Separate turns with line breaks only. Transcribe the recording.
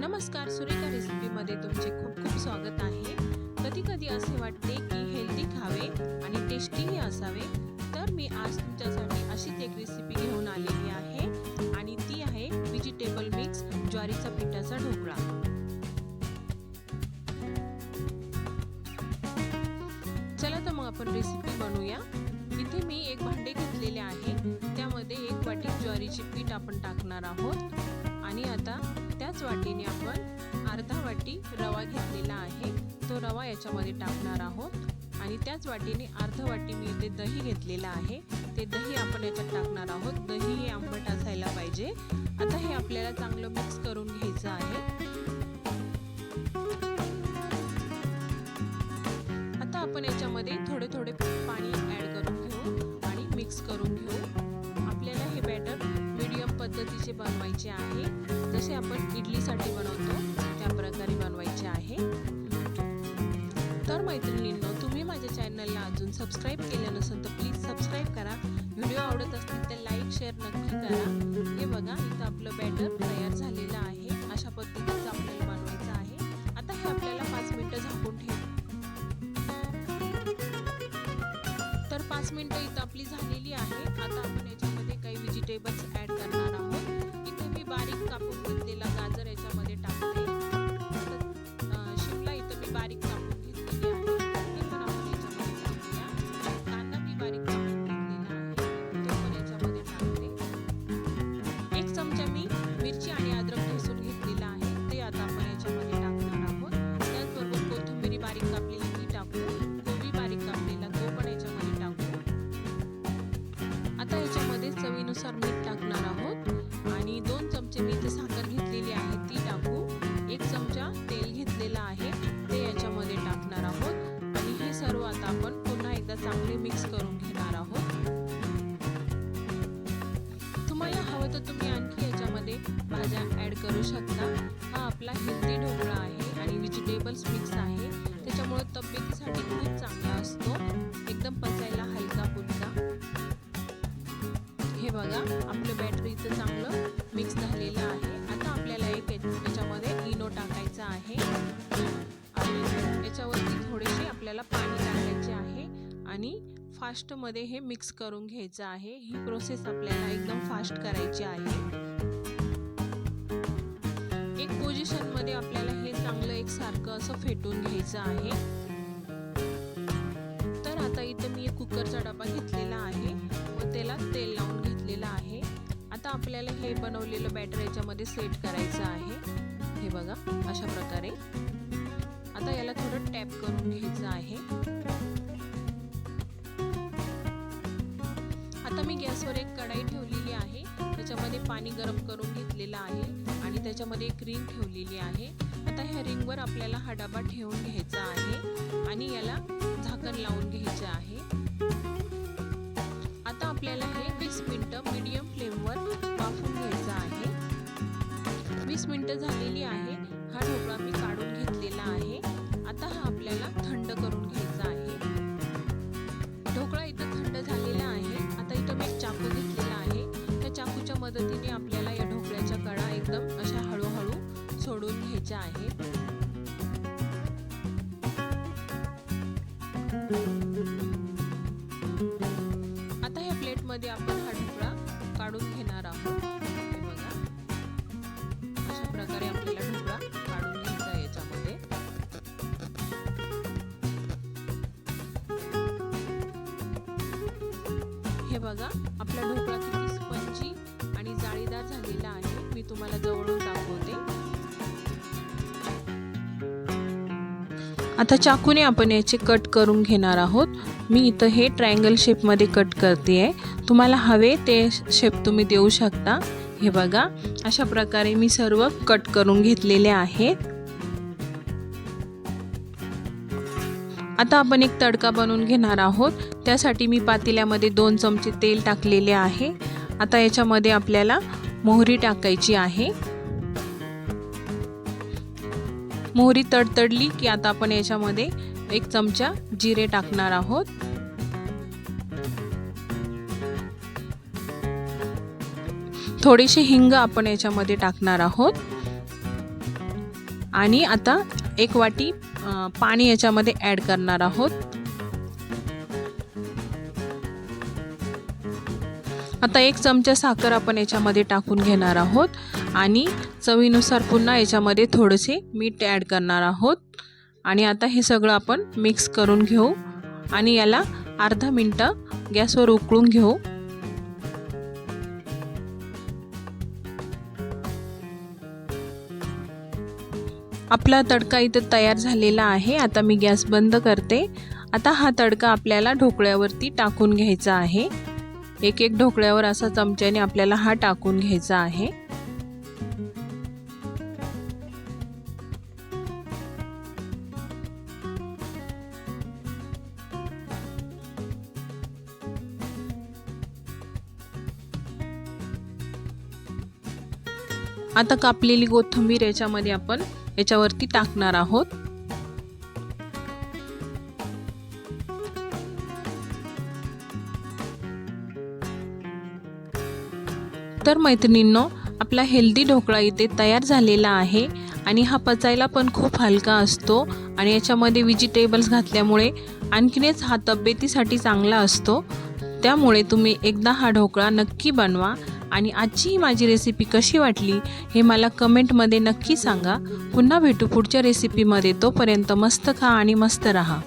नमस्कार सुरेखा रेसिपीमध्ये तुमचे खूप खूप स्वागत आहे. कधी कधी असे वाटते की हेल्दी खावे आणि टेस्टीही असावे तर मी आज तुमच्यासाठी अशीच एक रेसिपी घेऊन आलेली आहे आणि ती आहे व्हेजिटेबल मिक्स ज्वारीचा पिठाचा ढोकळा. चला तर मग आपण रेसिपी बनवूया. इथे मी एक भांडे घेतलेले आहे. त्यामध्ये एक वाटी ज्वारीचे पीठ आपण टाकणार आहोत. आणि आता वाटीने आपण अर्धा वाटी रवा घेतलेला आहे. तो रवा याच्यामध्ये टाकणार आहोत. आणि त्याच वाटीने अर्ध वाटी मी इथे दही घेतलेलं आहे. ते दही आपण याच्यात टाकणार आहोत. दही हे आंबट असायला पाहिजे. आता हे आपल्याला चांगलं मिक्स करून घ्यायचं आहे. आता आपण याच्यामध्ये थोडे थोडे पाणी ॲड करून घेऊ आणि मिक्स करून घेऊ. आपल्याला हे बॅटर मीडियम पद्धतीचे बनवायचे आहे. जसे आपण इडलीसाठी बनवतो त्या प्रकारे बनवायचे आहे. तर मैत्रिणींनो तुम्ही माझ्या चॅनलला अजून सबस्क्राईब केलं नसेल तर प्लीज सबस्क्राईब करा. व्हिडिओ आवडत असतील तर लाईक शेअर नक्की करा. हे बघा इथं आपलं बॅटर तयार झालेलं आहे. अशा पद्धतीने टाकते मी मिरची आणि अद्रक ठेचून घेतलेला आहे. ते आता आपण याच्यामध्ये टाकणार आहोत. त्याचबरोबर कोथिंबिरी बारीक कापलेली ती टाकू कोबी बारीक कापलेला तो पण याच्यामध्ये टाकू आता याच्यामध्ये चवीनुसार मीठ शकता. हा आपला हेल्दी ढोकळा आहे आणि व्हेजिटेबल्स मिक्स आहे. त्याच्यामुळे तब्येतीसाठी खूप चांगला असतो. एकदम पचायला हलका फुलका. हे बघा आपलं बॅटरी इथं चांगलं मिक्स झालेलं आहे. आता आपल्याला एक याच्यामध्ये इनो टाकायचा आहे. आणि याच्यावरती थोडेसे आपल्याला पाणी टाकायचे आहे. आणि फास्टमध्ये हे मिक्स करून घ्यायचं आहे. ही प्रोसेस आपल्याला एकदम फास्ट करायची आहे. पोझिशनमध्ये आपल्याला हे चांगलं एक सारखं असं फेटून घ्यायचं आहे. तर आता इथं मी कुकरचा डबा घेतलेला आहे. व त्याला तेल लावून घेतलेलं आहे. आता आपल्याला हे बनवलेलं बॅटर याच्यामध्ये सेट करायचं आहे. हे बघा अशा प्रकारे. आता याला थोडं टॅप करून घ्यायचं आहे. आता मी गॅसवर एक कढाई ठेवली त्याच्यामध्ये पाणी गरम करून घेतलेलं आहे आणि त्याच्यामध्ये एक रिंग ठेवलेली आहे. आता ह्या रिंगवर आपल्याला हा डबा ठेवून घ्यायचा आहे आणि याला झाकण लावून घ्यायचं आहे. आता आपल्याला हे वीस मिनटं मीडियम फ्लेमवर वाफून घ्यायचं आहे. वीस मिनटं झालेली आहे. आता ह्या प्लेटमध्ये आपण हा ढोकळा काढून घेणार आहोत. हे बघा. अशा प्रकारे आपल्याला ढोकळा काढून घ्यायचा आहे याच्यामध्ये. हे बघा आपला ढोकळा किती आता चाकूने आपण याचे कट करून घेणार आहोत. मी इथं हे ट्रायंगल शेपमध्ये कट करते आहे तुम्हाला हवे ते शेप तुम्ही देऊ शकता. हे बघा अशा प्रकारे मी सर्व कट करून घेतलेले आहेत. आता आपण एक तडका बनवून घेणार आहोत. त्यासाठी मी पातेल्यामध्ये दोन चमचे तेल टाकलेले आहे. आता याच्यामध्ये आपल्याला मोहरी टाकायची आहे. मोहरी तडतडली की आता आपण याच्यामध्ये एक चमचा जिरे टाकणार आहोत. थोडीशी हिंग आपण याच्यामध्ये टाकणार आहोत. आणि आता एक वाटी पाणी याच्यामध्ये ॲड करणार आहोत. आता एक चमचा साखर आपण याच्यामध्ये टाकून घेणार आहोत आणि चवीनुसार पुन्हा याच्यामध्ये थोडेसे मीठ ॲड करणार आहोत. आणि आता हे सगळं आपण मिक्स करून घेऊ. आणि याला अर्धा मिनटं गॅसवर उकळून घेऊ. आपला तडका इथं तयार झालेला आहे. आता मी गॅस बंद करते. आता हा तडका आपल्याला ढोकळ्यावरती टाकून घ्यायचा आहे. एक एक ढोकळ्यावर असा चमच्याने आपल्याला हा टाकून घ्यायचा आहे. आता कापलेली कोथिंबीर याच्यामध्ये आपण याच्यावरती टाकणार आहोत. तर मैत्रिणींनो आपला हेल्दी ढोकळा इथे तयार झालेला आहे आणि हा पचायला पण खूप हलका असतो आणि याच्यामध्ये व्हेजिटेबल्स घातल्यामुळे आणखीनच हा तब्येतीसाठी चांगला असतो. त्यामुळे तुम्ही एकदा हा ढोकळा नक्की बनवा आणि आजची ही माझी रेसिपी कशी वाटली हे मला कमेंटमध्ये नक्की सांगा. पुन्हा भेटू पुढच्या रेसिपीमध्ये तोपर्यंत मस्त खा आणि मस्त राहा.